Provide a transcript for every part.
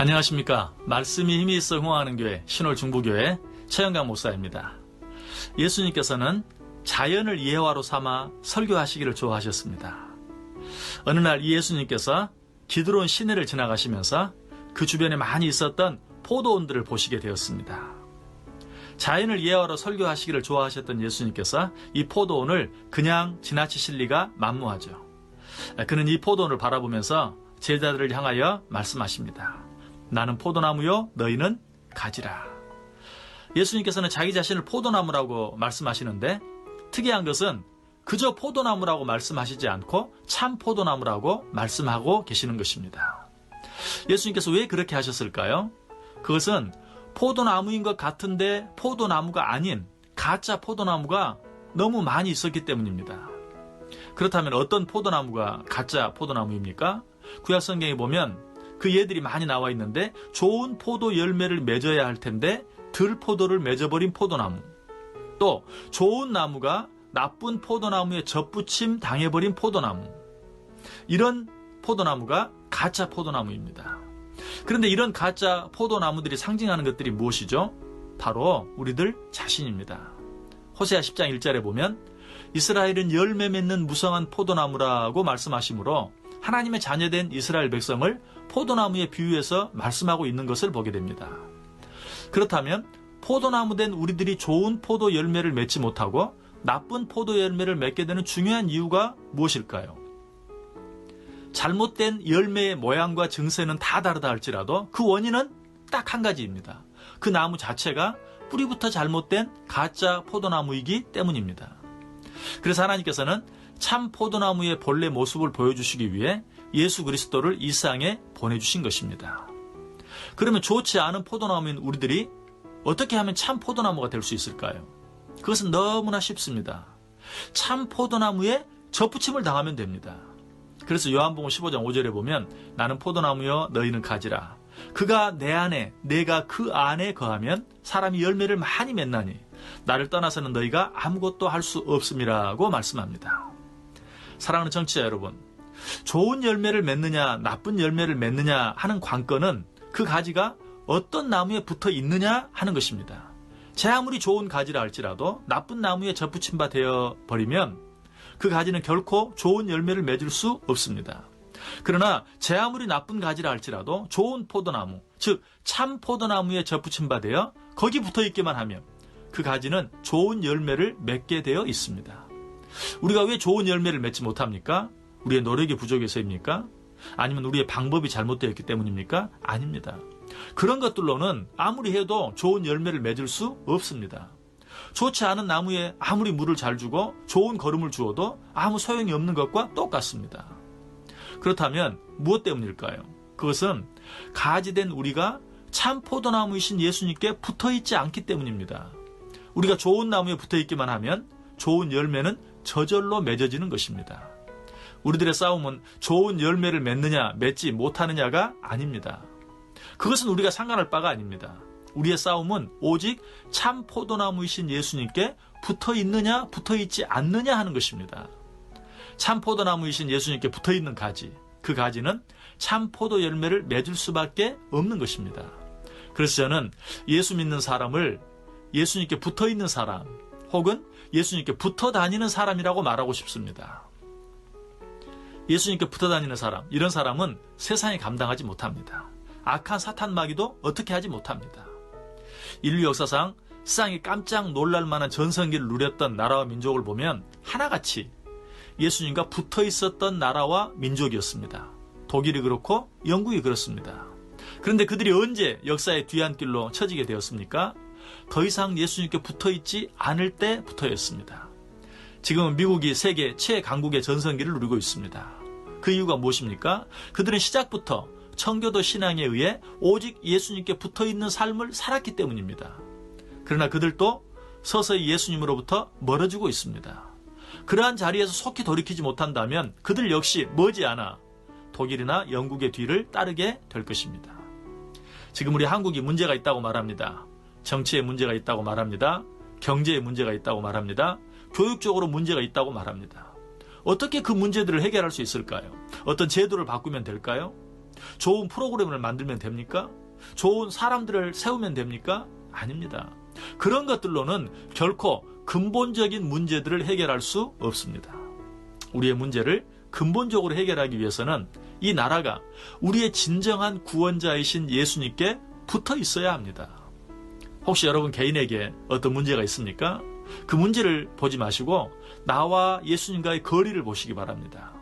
안녕하십니까. 말씀이 힘이 있어 흥황하는 교회 신월 중부교회 최영강 목사입니다. 예수님께서는 자연을 예화로 삼아 설교하시기를 좋아하셨습니다. 어느 날이 예수님께서 기드론 시내를 지나가시면서 그 주변에 많이 있었던 포도원들을 보시게 되었습니다. 자연을 예화로 설교하시기를 좋아하셨던 예수님께서 이 포도원을 그냥 지나치실 리가 만무하죠. 그는 이 포도원을 바라보면서 제자들을 향하여 말씀하십니다. 나는 포도나무요, 너희는 가지라. 예수님께서는 자기 자신을 포도나무라고 말씀하시는데 특이한 것은 그저 포도나무라고 말씀하시지 않고 참 포도나무라고 말씀하고 계시는 것입니다. 예수님께서 왜 그렇게 하셨을까요? 그것은 포도나무인 것 같은데 포도나무가 아닌 가짜 포도나무가 너무 많이 있었기 때문입니다. 그렇다면 어떤 포도나무가 가짜 포도나무입니까? 구약 성경에 보면 그 예들이 많이 나와 있는데 좋은 포도 열매를 맺어야 할 텐데 들 포도를 맺어버린 포도나무. 또 좋은 나무가 나쁜 포도나무에 접붙임 당해버린 포도나무. 이런 포도나무가 가짜 포도나무입니다. 그런데 이런 가짜 포도나무들이 상징하는 것들이 무엇이죠? 바로 우리들 자신입니다. 호세아 10장 1절에 보면 이스라엘은 열매 맺는 무성한 포도나무라고 말씀하시므로 하나님의 자녀된 이스라엘 백성을 포도나무에 비유해서 말씀하고 있는 것을 보게 됩니다. 그렇다면 포도나무 된 우리들이 좋은 포도 열매를 맺지 못하고 나쁜 포도 열매를 맺게 되는 중요한 이유가 무엇일까요? 잘못된 열매의 모양과 증세는 다 다르다 할지라도 그 원인은 딱 한 가지입니다. 그 나무 자체가 뿌리부터 잘못된 가짜 포도나무이기 때문입니다. 그래서 하나님께서는 참 포도나무의 본래 모습을 보여주시기 위해 예수 그리스도를 이 세상에 보내주신 것입니다. 그러면 좋지 않은 포도나무인 우리들이 어떻게 하면 참 포도나무가 될 수 있을까요? 그것은 너무나 쉽습니다. 참 포도나무에 접붙임을 당하면 됩니다. 그래서 요한복음 15장 5절에 보면 나는 포도나무여 너희는 가지라. 그가 내 안에 내가 그 안에 거하면 사람이 열매를 많이 맺나니 나를 떠나서는 너희가 아무것도 할 수 없음이라고 말씀합니다. 사랑하는 정치자 여러분, 좋은 열매를 맺느냐 나쁜 열매를 맺느냐 하는 관건은 그 가지가 어떤 나무에 붙어 있느냐 하는 것입니다. 제 아무리 좋은 가지라 할지라도 나쁜 나무에 접붙임 바 되어 버리면 그 가지는 결코 좋은 열매를 맺을 수 없습니다. 그러나 제 아무리 나쁜 가지라 할지라도 좋은 포도나무, 즉 참 포도나무에 접붙임 바 되어 거기 붙어 있기만 하면 그 가지는 좋은 열매를 맺게 되어 있습니다. 우리가 왜 좋은 열매를 맺지 못합니까? 우리의 노력이 부족해서입니까? 아니면 우리의 방법이 잘못되었기 때문입니까? 아닙니다. 그런 것들로는 아무리 해도 좋은 열매를 맺을 수 없습니다. 좋지 않은 나무에 아무리 물을 잘 주고 좋은 거름을 주어도 아무 소용이 없는 것과 똑같습니다. 그렇다면 무엇 때문일까요? 그것은 가지된 우리가 참 포도나무이신 예수님께 붙어 있지 않기 때문입니다. 우리가 좋은 나무에 붙어 있기만 하면 좋은 열매는 저절로 맺어지는 것입니다. 우리들의 싸움은 좋은 열매를 맺느냐, 맺지 못하느냐가 아닙니다. 그것은 우리가 상관할 바가 아닙니다. 우리의 싸움은 오직 참 포도나무이신 예수님께 붙어 있느냐, 붙어 있지 않느냐 하는 것입니다. 참 포도나무이신 예수님께 붙어 있는 가지, 그 가지는 참 포도 열매를 맺을 수밖에 없는 것입니다. 그래서 저는 예수 믿는 사람을 예수님께 붙어 있는 사람, 혹은 예수님께 붙어 다니는 사람이라고 말하고 싶습니다. 예수님께 붙어 다니는 사람, 이런 사람은 세상에 감당하지 못합니다. 악한 사탄 마귀도 어떻게 하지 못합니다. 인류 역사상 세상이 깜짝 놀랄 만한 전성기를 누렸던 나라와 민족을 보면 하나같이 예수님과 붙어 있었던 나라와 민족이었습니다. 독일이 그렇고 영국이 그렇습니다. 그런데 그들이 언제 역사의 뒤안길로 처지게 되었습니까? 더 이상 예수님께 붙어 있지 않을 때 붙어였습니다. 지금은 미국이 세계 최강국의 전성기를 누리고 있습니다. 그 이유가 무엇입니까? 그들은 시작부터 청교도 신앙에 의해 오직 예수님께 붙어 있는 삶을 살았기 때문입니다. 그러나 그들도 서서히 예수님으로부터 멀어지고 있습니다. 그러한 자리에서 속히 돌이키지 못한다면 그들 역시 머지않아 독일이나 영국의 뒤를 따르게 될 것입니다. 지금 우리 한국이 문제가 있다고 말합니다. 정치에 문제가 있다고 말합니다. 경제에 문제가 있다고 말합니다. 교육적으로 문제가 있다고 말합니다. 어떻게 그 문제들을 해결할 수 있을까요? 어떤 제도를 바꾸면 될까요? 좋은 프로그램을 만들면 됩니까? 좋은 사람들을 세우면 됩니까? 아닙니다. 그런 것들로는 결코 근본적인 문제들을 해결할 수 없습니다. 우리의 문제를 근본적으로 해결하기 위해서는 이 나라가 우리의 진정한 구원자이신 예수님께 붙어 있어야 합니다. 혹시 여러분 개인에게 어떤 문제가 있습니까? 그 문제를 보지 마시고 나와 예수님과의 거리를 보시기 바랍니다.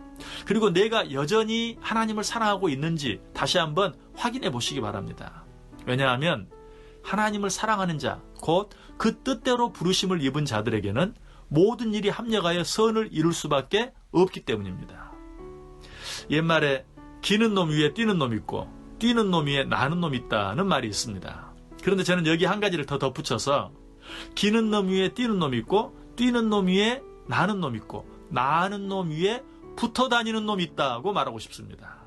그리고 내가 여전히 하나님을 사랑하고 있는지 다시 한번 확인해 보시기 바랍니다. 왜냐하면 하나님을 사랑하는 자, 곧 그 뜻대로 부르심을 입은 자들에게는 모든 일이 합력하여 선을 이룰 수밖에 없기 때문입니다. 옛말에 기는 놈 위에 뛰는 놈 있고 뛰는 놈 위에 나는 놈 있다는 말이 있습니다. 그런데 저는 여기 한 가지를 더 덧붙여서 기는 놈 위에 뛰는 놈 있고 뛰는 놈 위에 나는 놈 있고 나는 놈 위에 붙어 다니는 놈 있다고 말하고 싶습니다.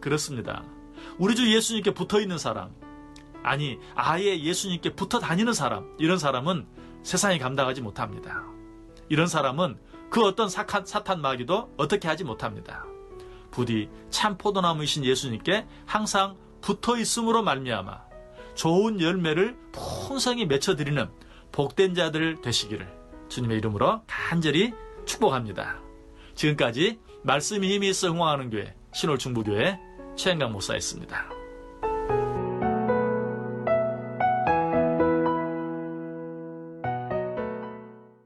그렇습니다. 우리 주 예수님께 붙어 있는 사람, 아니 아예 예수님께 붙어 다니는 사람, 이런 사람은 세상이 감당하지 못합니다. 이런 사람은 그 어떤 사탄, 사탄 마귀도 어떻게 하지 못합니다. 부디 참 포도나무이신 예수님께 항상 붙어 있음으로 말미암아 좋은 열매를 풍성히 맺혀드리는 복된 자들 되시기를 주님의 이름으로 간절히 축복합니다. 지금까지 말씀이 힘이 있어 흥황하는 교회 신월중부교회 최영강 목사였습니다.